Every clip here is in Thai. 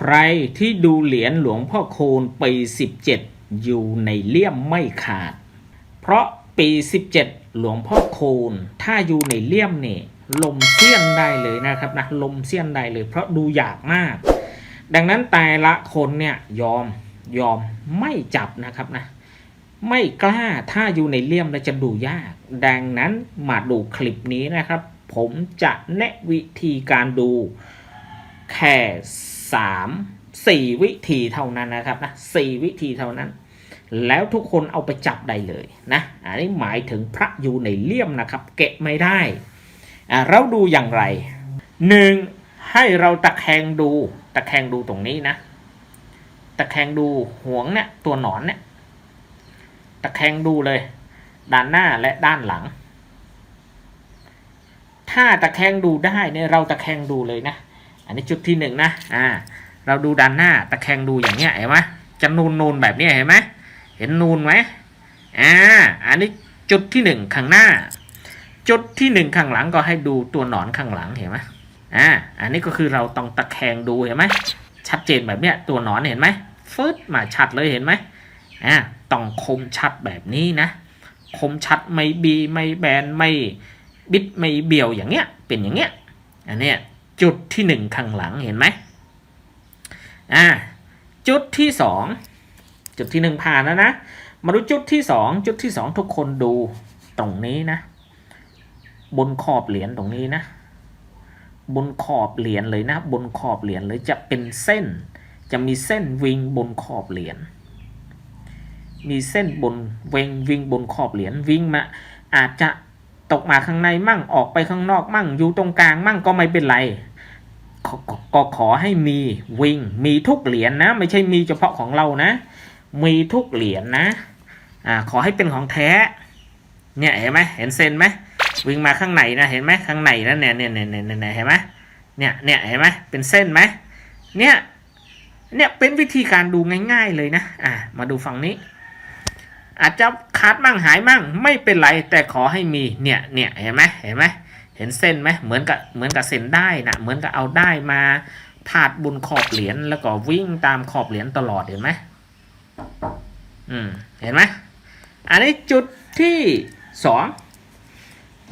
ใครที่ดูเหรียญหลวงพ่อคูณปี 17 อยู่ในเลี่ยมไม่ขาด เพราะปี 17 หลวงพ่อคูณถ้าอยู่ในเลี่ยมเนี่ยลมเสี้ยนได้เลยนะครับนะลมเสี้ยนได้เลย เพราะดูยากมาก ดังนั้นแต่ละคนเนี่ยยอมยอมไม่จับนะครับนะไม่กล้าถ้าอยู่ในเลี่ยมแล้วจะดูยาก ดังนั้นมาดูคลิปนี้นะครับ ผมจะแนะวิธีการดูแค่ สามสี่วิธีเท่านั้นนะครับนะสี่วิธีเท่านั้น แล้วทุกคนเอาไปจับได้เลยนะอันนี้หมายถึงพระอยู่ในเลี่ยมนะครับ เกะไม่ได้อ่าเราดูอย่างไรหนึ่งให้เราตะแคงดู ตะแคงดูตรงนี้นะ ตะแคงดูห่วงเนี่ยตัวหนอนเนี่ยตะแคงดูเลย ด้านหน้าและด้านหลัง ถ้าตะแคงดูได้เนี่ยเราตะแคงดูเลยนะ อันนี้จุดที่หนึ่งนะอ่าเราดูด้านหน้าตะแคงดูอย่างเงี้ยเห็นไหมจะนูนนูนแบบนี้เห็นไหมเห็นนูนไหมอ่าอันนี้จุดที่หนึ่งข้างหน้า จุดที่หนึ่งข้างหลังก็ให้ดูตัวหนอนข้างหลังเห็นไหมอ่าอันนี้ก็คือเราต้องตะแคงดูเห็นไหมชัดเจนแบบเนี้ยตัวหนอนเห็นไหมฟึดมาชัดเลยเห็นไหมอ่าต้องคมชัดแบบนี้นะคมชัดไม่บีไม่แบนไม่บิดไม่เบี่ยวอย่างเงี้ยเป็นอย่างเงี้ยอันเนี้ย จุดที่หนึ่งข้างหลังเห็นไหมอ่าจุดที่สองจุดที่หนึ่งผ่านแล้วนะมาดูจุดที่สองจุดที่สองทุกคนดูตรงนี้นะ บนขอบเหรียญตรงนี้นะ บนขอบเหรียญเลยนะ บนขอบเหรียญเลยจะเป็นเส้น จะมีเส้นวิงบนขอบเหรียญมีเส้นบนเวงวิ่งบนขอบเหรียญวิ่งมา อาจจะตกมาข้างในมั่งออกไปข้างนอกมั่งอยู่ตรงกลางมั่งก็ไม่เป็นไร ก็ขอให้มีวิ่งมีทุกเหรียญนะ ไม่ใช่มีเฉพาะของเรานะ มีทุกเหรียญนะอ่าขอให้เป็นของแท้เนี่ยเห็นไหมเห็นเส้นไหมวิ่งมาข้างในนะเห็นไหมข้างในนะเนี่ยเนี่ยเนี่ยเนี่ยเนี่ยเห็นไหมเนี่ยเนี่ยเห็นไหมเป็นเส้นไหมเนี่ยเนี่ยเป็นวิธีการดูง่าย ๆเลยนะอ่ามาดูฝั่งนี้ อาจจะขาดมั่งหายมั่งไม่เป็นไรแต่ขอให้มีเนี่ยเนี่ยเห็นไหมเห็นไหม เห็นเส้นไหมเหมือนกับเหมือนกับเส้นได้นะเหมือนกับเอาได้มาพาดบนขอบเหรียญแล้วก็วิ่งตามขอบเหรียญตลอดเห็นไหมอืมเห็นไหมอันนี้จุดที่สอง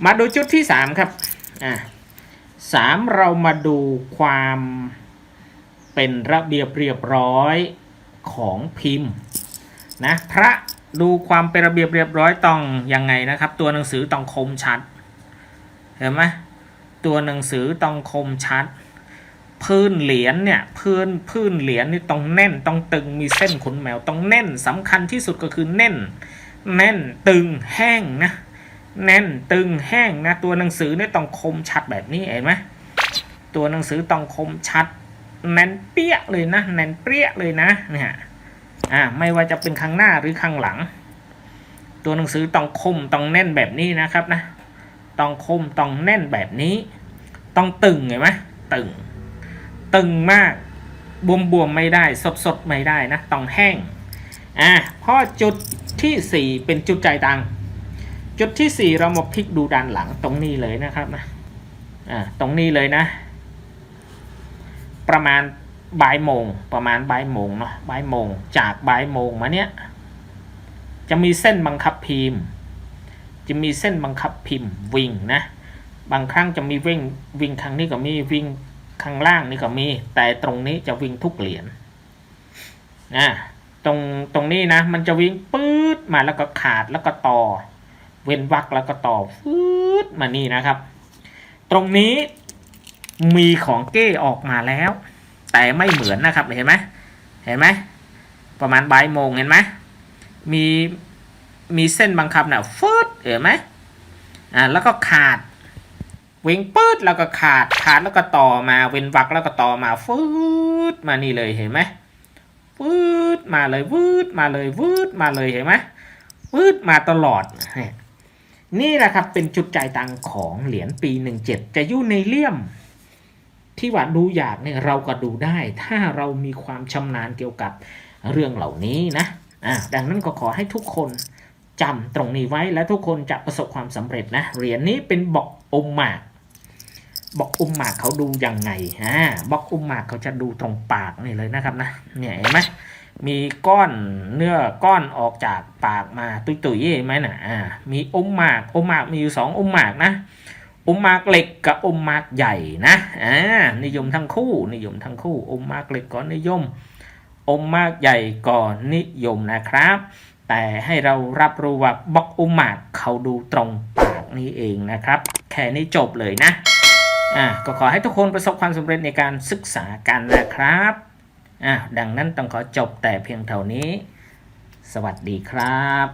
มาดูจุดที่สามครับอ่าสามเรามาดูความเป็นระเบียบเรียบร้อยของพิมพ์นะพระดูความเป็นระเบียบเรียบร้อยต้องยังไงนะครับ ตัวหนังสือต้องคมชัด เห็นไหมตัวหนังสือต้องคมชัด พื้นเหรียญเนี่ยพื้นพื้นเหรียญนี่ต้องแน่นต้องตึงมีเส้นขนแมวต้องแน่นสำคัญที่สุดก็คือแน่น แน่นตึงแห้งนะแน่นตึงแห้งนะตัวหนังสือเนี่ยต้องคมชัดแบบนี้เห็นไหมตัวหนังสือต้องคมชัดแน่นเปี้ยเลยนะแน่นเปรี้ยเลยนะเนี่ยอ่าไม่ว่าจะเป็นข้างหน้าหรือข้างหลัง ตัวหนังสือต้องคมต้องแน่นแบบนี้นะครับนะ ต้องคมต้องแน่นแบบนี้ ต้องตึงเห็นไหมตึง ตึงมากบวมบวมๆไม่ได้สดสดๆไม่ได้นะต้องแห้งอ่าพอจุดที่สี่เป็นจุดใจตังจุดที่สี่เรามาพลิกดูด้านหลังตรงนี้เลยนะครับนะอ่าตรงนี้เลยนะ ประมาณบ่ายโมงประมาณบ่ายโมงเนาะบ่ายโมงจากบ่ายโมงมาเนี้ยจะมีเส้นบังคับพิมพ์ จะมีเส้นบังคับพิมพ์วิ่งนะบางครั้งจะมีวิ่งวิ่งข้งนี้ก็มีวิ่งข้างล่างนี่ก็มี แต่ตรงนี้จะวิ่งทุกเหรียญนะตรงตรงนี้นะ มันจะวิ่งปื๊ดมาแล้วก็ขาดแล้วก็ต่อ เว้นวักแล้วก็ต่อฟืดมานี่นะครับ ตรงนี้มีของเก้ออกมาแล้ว แต่ไม่เหมือนนะครับเห็นไหมเห็นไหมประมาณบ่ายโมงเห็นไหมมี มีเส้นบังคับเนี่ยฟืดเห็นไหมอ่าแล้วก็ขาด เวงปืดแล้วก็ขาดขาดแล้วก็ต่อมาเว้นวักแล้วก็ต่อมาฟืดมานี่เลยเห็นไหมฟืดมาเลยวืดมาเลยวืดมาเลยเห็นไหมวืดมาตลอด นี่แหละครับเป็นจุดจ่ายตังของเหรียญปี 17 จะอยู่ในเลี่ยม ที่ว่าดูอยากเนี่ยเราก็ดูได้ ถ้าเรามีความชำนาญเกี่ยวกับเรื่องเหล่านี้นะอ่าดังนั้นก็ขอให้ทุกคน จำตรงนี้ไว้และทุกคนจะประสบความสำเร็จนะ เหรียญนี้เป็นบอกอมหมากบอกอุ้มหมากเขาดูยังไงอ่าบอกอุ้มหมากเขาจะดูตรงปากนี่เลยนะครับนะเนี่ยเห็นไหมมีก้อนเนื้อก้อนออกจากปากมาตุยตุยๆเห็นไหมนะอ่ามีอุ้มหมากอุ้มหมากมีอยู่สองอุ้มหมากนะอุ้มหมากเหล็กกับอุ้มหมากใหญ่นะอ่านิยมทั้งคู่ นิยมทั้งคู่อุ้มหมากเหล็กก็นิยมอุมมากใหญ่ก็นิยมนะครับ แต่ให้เรารับรู้ว่าบ็อกอุมาดเขาดูตรงปากนี้เองนะครับ แค่นี้จบเลยนะอะก็ขอให้ทุกคนประสบความสำเร็จในการศึกษากันนะครับอะดังนั้นต้องขอจบแต่เพียงเท่านี้ สวัสดีครับ